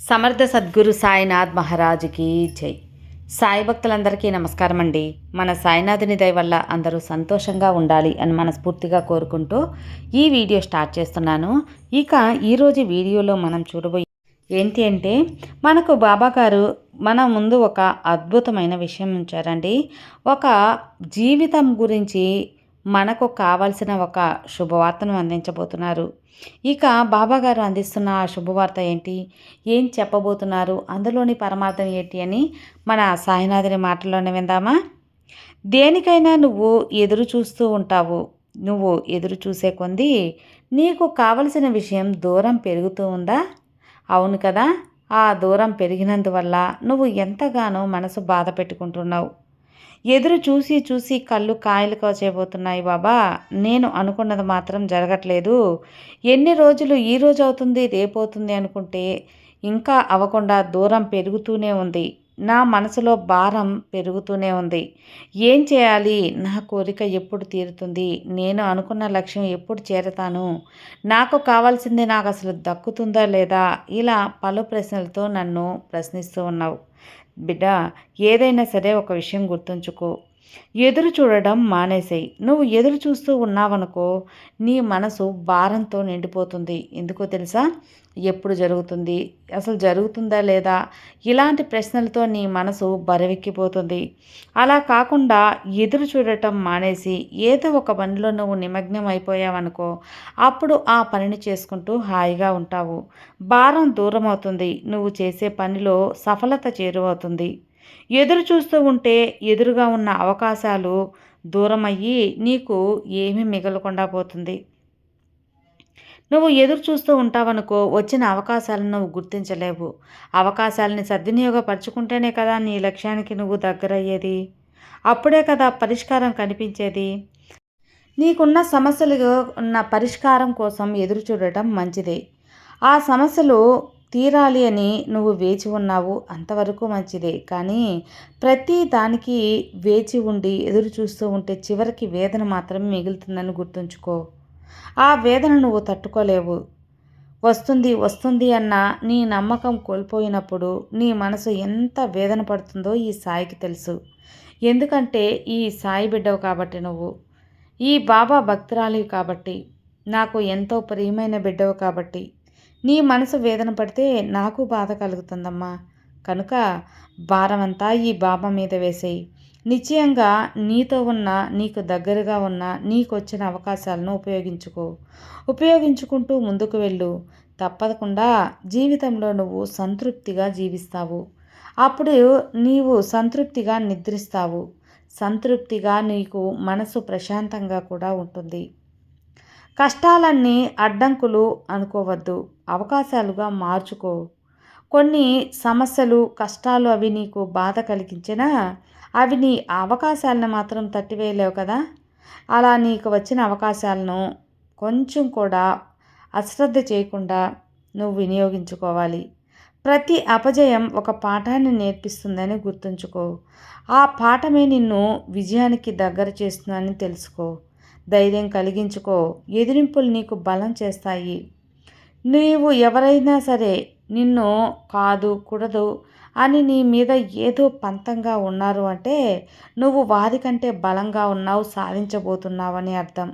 సమర్థ సద్గురు సాయినాథ్ మహారాజుకి జై. సాయి భక్తులందరికీ నమస్కారం అండి. మన సాయినాథుని దయ వల్ల అందరూ సంతోషంగా ఉండాలి అని మనస్ఫూర్తిగా కోరుకుంటూ ఈ వీడియో స్టార్ట్ చేస్తున్నాను. ఇక ఈరోజు వీడియోలో మనం చూడబోయే ఏంటి అంటే మనకు బాబా గారు మన ముందు ఒక అద్భుతమైన విషయం ఉంచారండి. ఒక జీవితం గురించి మనకు కావాల్సిన ఒక శుభవార్తను అందించబోతున్నారు. ఇక బాబాగారు అందిస్తున్న ఆ శుభవార్త ఏంటి? ఏం చెప్పబోతున్నారు? అందులోని పరమార్థం ఏంటి అని మన సాయినాథుని మాటల్లోనే విందామా? దేనికైనా నువ్వు ఎదురు చూస్తూ ఉంటావు. నువ్వు ఎదురు చూసే కొంది నీకు కావలసిన విషయం దూరం పెరుగుతూ ఉందా? అవును కదా! ఆ దూరం పెరిగినందువల్ల నువ్వు ఎంతగానో మనసు బాధ పెట్టుకుంటున్నావు. ఎదురు చూసి చూసి కళ్ళు కాయలు కోచేయబోతున్నాయి బాబా. నేను అనుకున్నది మాత్రం జరగట్లేదు. ఎన్ని రోజులు ఈ రోజు అవుతుంది రేపవుతుంది అనుకుంటే ఇంకా అవ్వకుండా దూరం పెరుగుతూనే ఉంది. నా మనసులో భారం పెరుగుతూనే ఉంది. ఏం చేయాలి? నా కోరిక ఎప్పుడు తీరుతుంది? నేను అనుకున్న లక్ష్యం ఎప్పుడు చేరతాను? నాకు కావాల్సింది నాకు అసలు దక్కుతుందా లేదా? ఇలా పలు ప్రశ్నలతో నన్ను ప్రశ్నిస్తూ ఉన్నావు. బిడ్డ ఏదైనా సరే ఒక విషయం గుర్తుంచుకో. ఎదురు చూడడం మానేసేయి. నువ్వు ఎదురు చూస్తూ ఉన్నావనుకో నీ మనసు భారంతో నిండిపోతుంది. ఎందుకో తెలుసా? ఎప్పుడు జరుగుతుంది? అసలు జరుగుతుందా లేదా? ఇలాంటి ప్రశ్నలతో నీ మనసు బరవెక్కిపోతుంది. అలా కాకుండా ఎదురు చూడటం మానేసి ఏదో ఒక పనిలో నువ్వు నిమగ్నం అయిపోయావనుకో అప్పుడు ఆ పనిని చేసుకుంటూ హాయిగా ఉంటావు. భారం దూరం అవుతుంది నువ్వు చేసే పనిలో సఫలత చేరువవుతుంది. ఎదురు చూస్తూ ఉంటే ఎదురుగా ఉన్న అవకాశాలు దూరమయ్యి నీకు ఏమీ మిగలకుండా పోతుంది. నువ్వు ఎదురు చూస్తూ ఉంటావనుకో వచ్చిన అవకాశాలను నువ్వు గుర్తించలేవు. అవకాశాలని సద్వినియోగపరచుకుంటేనే కదా నీ లక్ష్యానికి నువ్వు దగ్గరయ్యేది. అప్పుడే కదా పరిష్కారం కనిపించేది. నీకున్న సమస్యలు ఉన్న పరిష్కారం కోసం ఎదురు చూడటం మంచిది. ఆ సమస్యలు తీరాలి అని నువ్వు వేచి ఉన్నావు అంతవరకు మంచిదే. కానీ ప్రతి దానికి వేచి ఉండి ఎదురు చూస్తూ ఉంటే చివరికి వేదన మాత్రమే మిగులుతుందని గుర్తుంచుకో. ఆ వేదన నువ్వు తట్టుకోలేవు. వస్తుంది వస్తుంది అన్న నీ నమ్మకం కోల్పోయినప్పుడు నీ మనసు ఎంత వేదన పడుతుందో ఈ సాయికి తెలుసు. ఎందుకంటే ఈ సాయి బిడ్డవు కాబట్టి నువ్వు. ఈ బాబా భక్తురాలివి కాబట్టి నాకు ఎంతో ప్రియమైన బిడ్డవు కాబట్టి. నీ మనసు వేదన పడితే నాకు బాధ కలుగుతుందమ్మా. కనుక భారమంతా ఈ బాబా మీద వేసేయి. నిశ్చయంగా నీతో ఉన్న నీకు దగ్గరగా ఉన్న నీకు వచ్చిన అవకాశాలను ఉపయోగించుకో. ఉపయోగించుకుంటూ ముందుకు వెళ్ళు. తప్పకుండా జీవితంలో నువ్వు సంతృప్తిగా జీవిస్తావు. అప్పుడు నీవు సంతృప్తిగా నిద్రిస్తావు. సంతృప్తిగా నీకు మనసు ప్రశాంతంగా కూడా ఉంటుంది. కష్టాలన్నీ అడ్డంకులు అనుకోవద్దు. అవకాశాలుగా మార్చుకో. కొన్ని సమస్యలు కష్టాలు అవి నీకు బాధ కలిగించినా అవి నీ అవకాశాలను మాత్రం తట్టివేయలేవు కదా. అలా నీకు వచ్చిన అవకాశాలను కొంచెం కూడా అశ్రద్ధ చేయకుండా నువ్వు వినియోగించుకోవాలి. ప్రతి అపజయం ఒక పాఠాన్ని నేర్పిస్తుందని గుర్తుంచుకో. ఆ పాఠమే నిన్ను విజయానికి దగ్గర చేస్తుందని తెలుసుకో. ధైర్యం కలిగించుకో. ఎదిరింపులు నీకు బలం చేస్తాయి. నీవు ఎవరైనా సరే నిన్ను కాదు కూడదు అని నీ మీద ఏదో పంతంగా ఉన్నారు అంటే నువ్వు వారికంటే బలంగా ఉన్నావు సాధించబోతున్నావని అర్థం.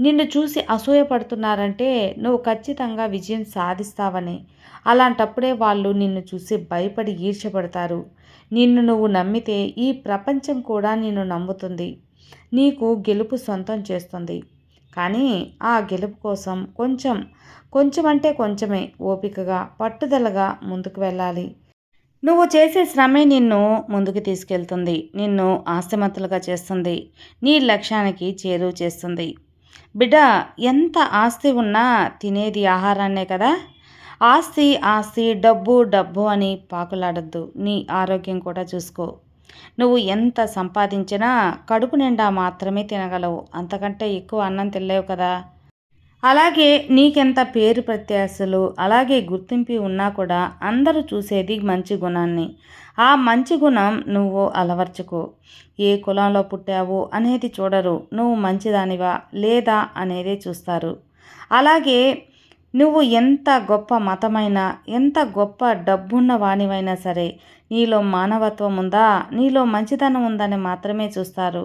నిన్ను చూసి అసూయపడుతున్నారంటే నువ్వు ఖచ్చితంగా విజయం సాధిస్తావని. అలాంటప్పుడే వాళ్ళు నిన్ను చూసి భయపడి ఈర్షపడతారు నిన్ను నువ్వు నమ్మితే ఈ ప్రపంచం కూడా నిన్ను నమ్ముతుంది. నీకు గెలుపు సొంతం చేస్తుంది. కానీ ఆ గెలుపు కోసం కొంచెం కొంచెం అంటే కొంచెమే ఓపికగా పట్టుదలగా ముందుకు వెళ్ళాలి. నువ్వు చేసే శ్రమే నిన్ను ముందుకు తీసుకెళ్తుంది. నిన్ను ఆస్తిమంతులుగా చేస్తుంది. నీ లక్ష్యానికి చేరువ చేస్తుంది. బిడ్డ ఎంత ఆస్తి ఉన్నా తినేది ఆహారాన్నే కదా? ఆస్తి ఆస్తి డబ్బు డబ్బు అని పాకులాడద్దు. నీ ఆరోగ్యం కూడా చూసుకో. నువ్వు ఎంత సంపాదించినా కడుపు నిండా మాత్రమే తినగలవు. అంతకంటే ఎక్కువ అన్నం తినలేవు కదా. అలాగే నీకెంత పేరు ప్రత్యాశలు అలాగే గుర్తింపు ఉన్నా కూడా అందరూ చూసేది మంచి గుణాన్ని. ఆ మంచి గుణం నువ్వు అలవర్చుకో. ఏ కులంలో పుట్టావు అనేది చూడరు. నువ్వు మంచిదానివా లేదా అనేదే చూస్తారు. అలాగే నువ్వు ఎంత గొప్ప మతమైనా ఎంత గొప్ప డబ్బున్న వాణివైనా సరే నీలో మానవత్వం ఉందా? నీలో మంచితనం ఉందని మాత్రమే చూస్తారు.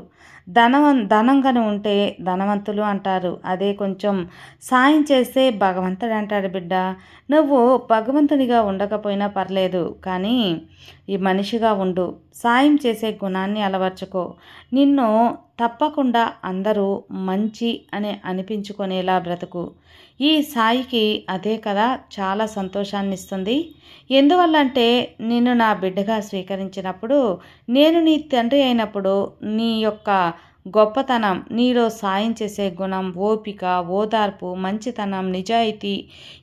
ధనవం ధనం ఉంటే ధనవంతులు అంటారు. అదే కొంచెం సాయం చేస్తే భగవంతుడు అంటాడు బిడ్డ. నువ్వు భగవంతునిగా ఉండకపోయినా పర్లేదు కానీ ఈ మనిషిగా ఉండు. సాయం చేసే గుణాన్ని అలవర్చుకో. నిన్ను తప్పకుండా అందరూ మంచి అని అనిపించుకునేలా బ్రతుకు. ఈ సాయికి అదే కదా చాలా సంతోషాన్ని ఇస్తుంది ఎందువల్ల అంటే నిన్ను నా బిడ్డగా స్వీకరించినప్పుడు నేను నీ తండ్రి అయినప్పుడు నీ యొక్క గొప్పతనం. నీలో సాయం చేసే గుణం ఓపిక ఓదార్పు మంచితనం నిజాయితీ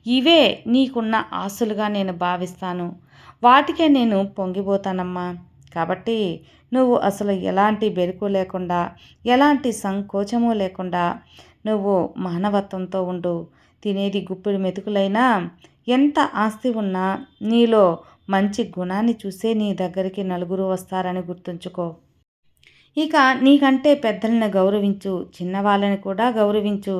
ఇవే నీకున్న ఆస్తులుగా నేను భావిస్తాను. వాటికే నేను పొంగిపోతానమ్మా. కాబట్టి నువ్వు అసలు ఎలాంటి బెరుకు లేకుండా ఎలాంటి సంకోచము లేకుండా నువ్వు మానవత్వంతో ఉండు. తినేది గుప్పిడి మెతుకులైనా ఎంత ఆస్తి ఉన్నా నీలో మంచి గుణాన్ని చూసే నీ దగ్గరికి నలుగురు వస్తారని గుర్తుంచుకో. ఇక నీకంటే పెద్దలను గౌరవించు చిన్నవాళ్ళని కూడా గౌరవించు.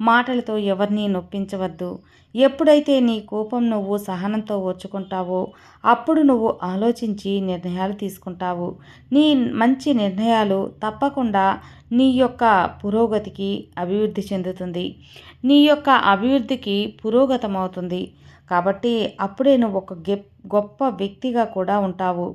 మాటలతో ఎవరిని నొప్పించవద్దు. ఎప్పుడైతే నీ కోపం నువ్వు సహనంతో ఓర్చుకుంటావో అప్పుడు నువ్వు ఆలోచించి నిర్ణయాలు తీసుకుంటావు. నీ మంచి నిర్ణయాలు తప్పకుండా నీ యొక్క పురోగతికి అభివృద్ధి చెందుతుంది. నీ యొక్క అభివృద్ధికి పురోగతమవుతుంది. కాబట్టి అప్పుడే నువ్వు ఒక గొప్ప వ్యక్తిగా కూడా ఉంటావు.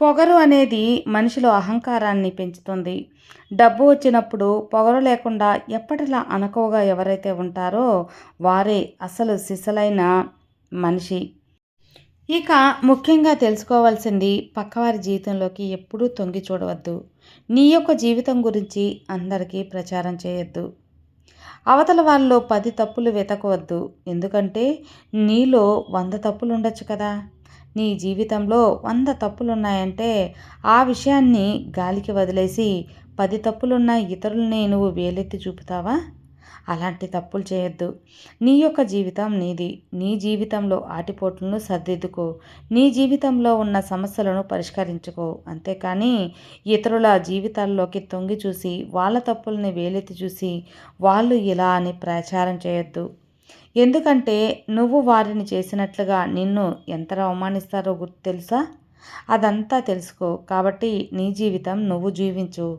పొగరు అనేది మనిషిలో అహంకారాన్ని పెంచుతుంది. డబ్బు వచ్చినప్పుడు పొగరు లేకుండా ఎప్పటిలా అనుకోగా ఎవరైతే ఉంటారో వారే అసలు సిసలైన మనిషి. ఇక ముఖ్యంగా తెలుసుకోవాల్సింది పక్కవారి జీవితంలోకి ఎప్పుడూ తొంగి చూడవద్దు. నీ యొక్క జీవితం గురించి అందరికీ ప్రచారం చేయొద్దు. అవతల వాళ్ళలో పది తప్పులు వెతకవద్దు. ఎందుకంటే నీలో వంద తప్పులు ఉండొచ్చు కదా. నీ జీవితంలో వంద తప్పులున్నాయంటే ఆ విషయాన్ని గాలికి వదిలేసి పది తప్పులున్న ఇతరులని నువ్వు వేలెత్తి చూపుతావా? అలాంటి తప్పులు చేయొద్దు. నీ యొక్క జీవితం నీది. నీ జీవితంలో ఆటిపోట్లను సర్దిద్దుకో. నీ జీవితంలో ఉన్న సమస్యలను పరిష్కరించుకో. అంతేకాని ఇతరుల జీవితాల్లోకి తొంగి చూసి వాళ్ళ తప్పుల్ని వేలెత్తి చూసి వాళ్ళు ఇలా అని ప్రచారం చేయొద్దు. ఎందుకంటే నువ్వు వారిని చేసినట్లుగా నిన్ను ఎంత అవమానిస్తారో గుర్తు తెలుసా? అదంతా తెలుసుకో. కాబట్టి నీ జీవితం నువ్వు జీవించు.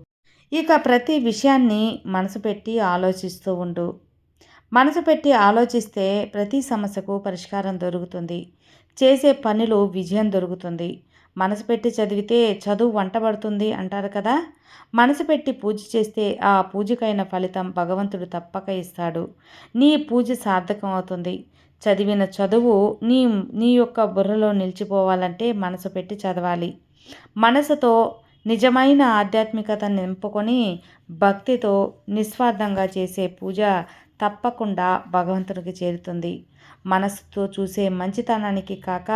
ఇక ప్రతి విషయాన్ని మనసు పెట్టి ఆలోచిస్తూ ఉండు. మనసు పెట్టి ఆలోచిస్తే ప్రతి సమస్యకు పరిష్కారం దొరుకుతుంది. చేసే పనిలో విజయం దొరుకుతుంది. మనసు పెట్టి చదివితే చదువు వంటబడుతుంది అంటారు కదా. మనసు పెట్టి పూజ చేస్తే ఆ పూజకైన ఫలితం భగవంతుడు తప్పక ఇస్తాడు. నీ పూజ సార్థకం అవుతుంది. చదివిన చదువు నీ నీ యొక్క బుర్రలో నిలిచిపోవాలంటే మనసు పెట్టి చదవాలి. మనసుతో నిజమైన ఆధ్యాత్మికతను నింపుకొని భక్తితో నిస్వార్థంగా చేసే పూజ తప్పకుండా భగవంతునికి చేరుతుంది. మనసుతో చూసే మంచితనానికి కాక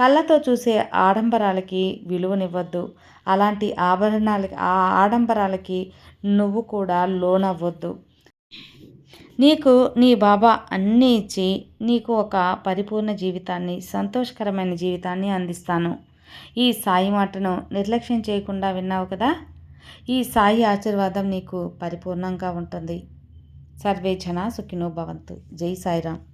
కళ్ళతో చూసే ఆడంబరాలకి విలువనివ్వద్దు. అలాంటి ఆభరణాలకి ఆ ఆడంబరాలకి నువ్వు కూడా లోనవ్వద్దు. నీకు నీ బాబా అన్నీ ఇచ్చి నీకు ఒక పరిపూర్ణ జీవితాన్ని సంతోషకరమైన జీవితాన్ని అందిస్తాను. ఈ సాయి మాటను నిర్లక్ష్యం చేయకుండా విన్నావు కదా? ఈ సాయి ఆశీర్వాదం నీకు పరిపూర్ణంగా ఉంటుంది. సర్వే జన సుఖినో భవంతు. జై సాయిరామ్.